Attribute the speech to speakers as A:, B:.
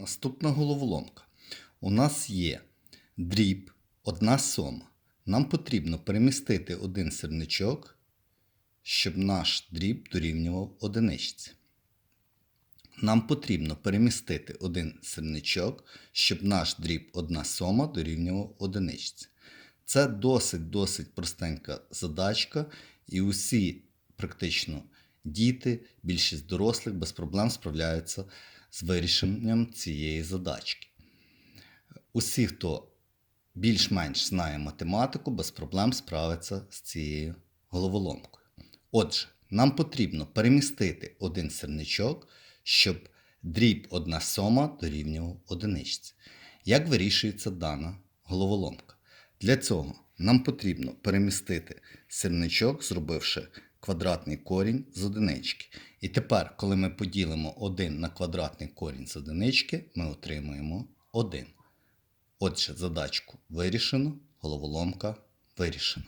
A: Наступна головоломка. У нас є дріб, одна сома. Нам потрібно перемістити один сірничок, щоб наш дріб дорівнював одиничці. Нам потрібно перемістити один сірничок, щоб наш дріб одна сома дорівнював одиничці. Це досить-досить простенька задачка, і усі практично діти, більшість дорослих без проблем справляються з вирішенням цієї задачки. Усі, хто більш-менш знає математику, без проблем справиться з цією головоломкою. Отже, нам потрібно перемістити один сірничок, щоб дріб одна сома дорівнював одиничці. Як вирішується дана головоломка? Для цього нам потрібно перемістити сірничок, зробивши квадратний корінь з одинички. І тепер, коли ми поділимо 1 на квадратний корінь з одинички, ми отримуємо 1. Отже, задачку вирішено, головоломка вирішена.